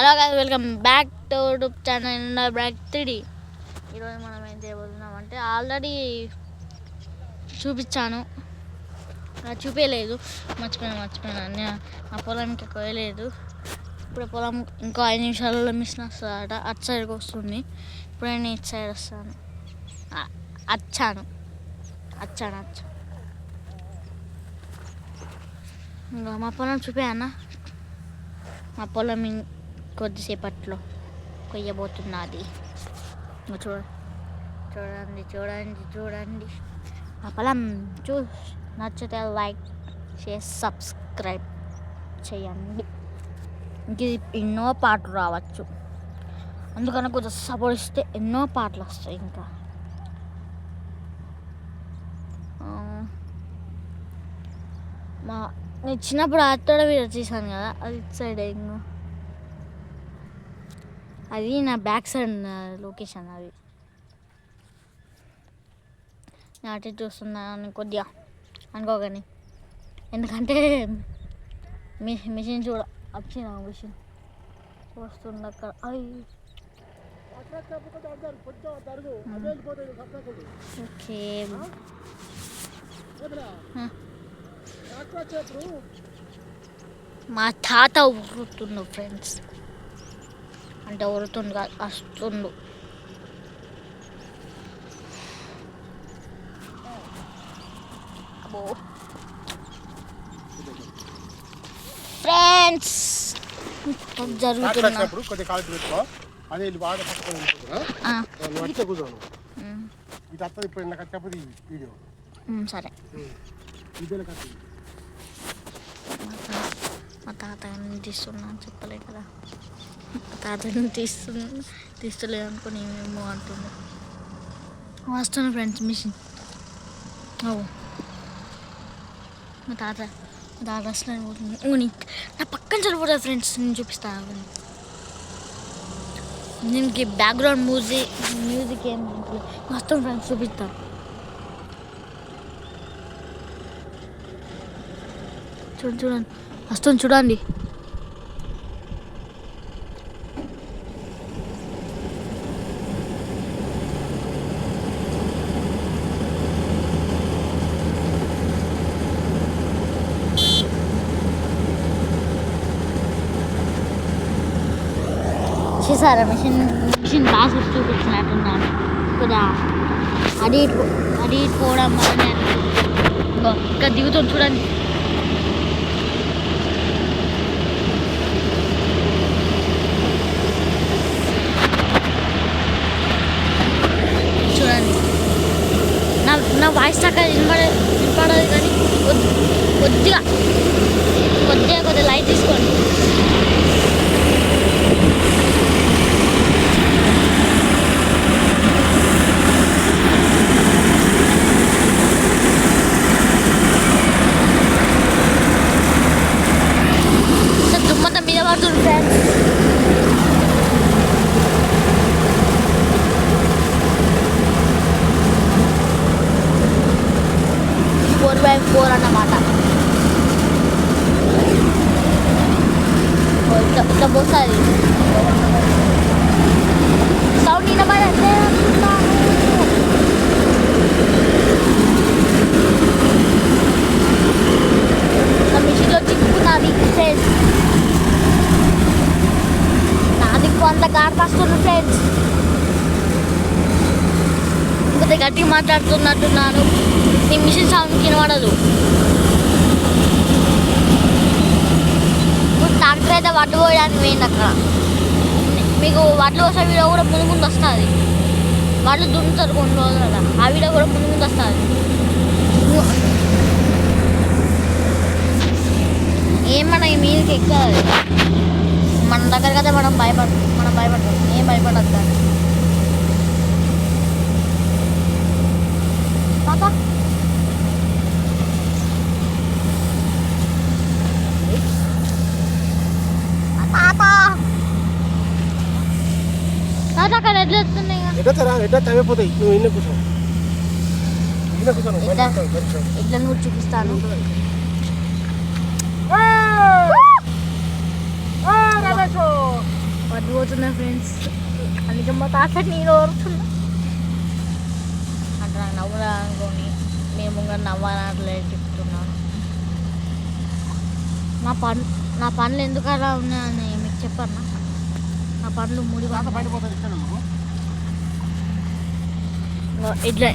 Hello guys welcome back to YouTube channel back three ఈరోజు మనం ఏం చేయబోతున్నాం అంటే ఆల్రెడీ చూపించాను. చూపించలేదు మర్చిపోయినా మర్చిపోయినా. అన్నీ ఆ పొలంకి కోయలేదు ఇప్పుడు పొలం ఇంకో ఐదు నిమిషాలలో మిషన్ వస్తుందట అటు సైడ్కి వస్తుంది. ఇప్పుడు నేను ఇటు సైడ్ వస్తాను. వచ్చాను వచ్చాను వచ్చాను ఇంకా మా పొలం చూపాయన్నా మా పొలం ఇం- కొద్దిసేపట్లో కొయ్యబోతున్నది. చూడ. చూడండి చూడండి చూడండి. ఆ పొలం చూ నచ్చితే లైక్ చేసి సబ్స్క్రైబ్ చేయండి. ఇంక ఇది ఎన్నో పాటలు రావచ్చు. అందుకని కొంచెం సపోర్ట్ ఇస్తే ఎన్నో పాటలు వస్తాయి ఇంకా. మా నేను చిన్నప్పుడు ఆటోడ వీడియో చేశాను కదా అది ఇటు సైడ్ ఇంకా అది నా బ్యాక్ సైడ్ లొకేషన్ అది. నేను అటు ఇటు చూస్తున్నాను కొద్దిగా అనుకోగానే. ఎందుకంటే మీ మిషన్ చూడ వచ్చిన మిషన్. వస్తుంది అక్కడ. అయ్యి ఓకే. మా తాత ఊరుతున్నావు ఫ్రెండ్స్. అంటే ఉరుతుండు కాదు వస్తుండు. ఫ్రెండ్స్ జరుగుతున్నా వచ్చినప్పుడు కొద్దిగా కాలు పెట్టుకో అదే బాగా పట్టుకొని కూర్చోను. ఇటు వస్తుంది ఇప్పుడు నాకు వచ్చేప్పుడు ఈ వీడియో. ఉమ్, సరే. వీడియోలో కట్టి మా తా- మా తాతని తీస్తున్నా చెప్పలే కదా. తాతను తీస్తు తీస్తలేదు అనుకుని ఏమేమో అంటుండే. వస్తున్నా ఫ్రెండ్స్ మిషన్. ఓ. మా తాత మా తాత అసలు పోతుంది నా పక్కన చనిపోతా ఫ్రెండ్స్ నేను చూపిస్తాను దీనికి బ్యాక్గ్రౌండ్ మ్యూజిక్ మ్యూజిక్ ఏం మొత్తం ఫ్రెండ్స్ చూపిస్తాను చూడండి చూడండి. వస్తుంది చూడండి. చూసారా మిషన్ మిషన్ బాగా చూపించినట్టున్నాను కొద్దిగా అడి ఇటు అడి పోవడం వల్లనే ఇంకా దిగుతుంది చూడండి. చూడండి. నా నా వాయిస్ దాకా వినపడ వినపడదు కానీ కొద్దిగా ఇట్లా ఇట్లా పోతుంది సౌండ్ వినబడట్లే అనుకుంటాను నా మిషన్లో చిక్కున్నది ఫ్రెండ్స్ నా దిక్కు అంత కార్ వస్తుంది ఫ్రెండ్స్ ఇంకొద్ది గట్టిగా మాట్లాడుతున్నట్టున్నాను మీ మిషన్ సౌండ్ వినబడదు ఇప్పుడు అయితే వడ్లు పోయడానికి పోయింది అక్కడ మీకు వడ్లు వస్తే వీడియో కూడా ముందు ముందు వస్తుంది. వడ్లు దున్నుతారు కొన్ని రోజుల ఆ వీడియో కూడా ముందు ముందు వస్తుంది. ఏమన్నా ఈ మీదకి ఎక్కదు మన దగ్గర కదా మనం భయపడ మనం భయపడతాం. ఏం భయపడద్దు దాన్ని Thank you. అక్కడ ఎడ్లు వస్తున్నాయి నువ్వు ఇన్న కూర్చో. ఇన్న కూర్చోను ఎడ్డ. బయట కూర్చో. ఎడ్లను కూడా చూపిస్తాను. ఆ! ఆ, రమేష్ పోతున్నా ఫ్రెండ్స్. అందుకే మా తాత నేను ఓరుతున్నా అంటే నాకు నవ్వురా అనుకోని మేము నవ్వాలట్లే చెప్తున్నాను నా పన్ నా పనులు ఎందుకు అలా ఉన్నాయని మీకు చెప్పన్నా నా పనులు ముడి ఇట్లా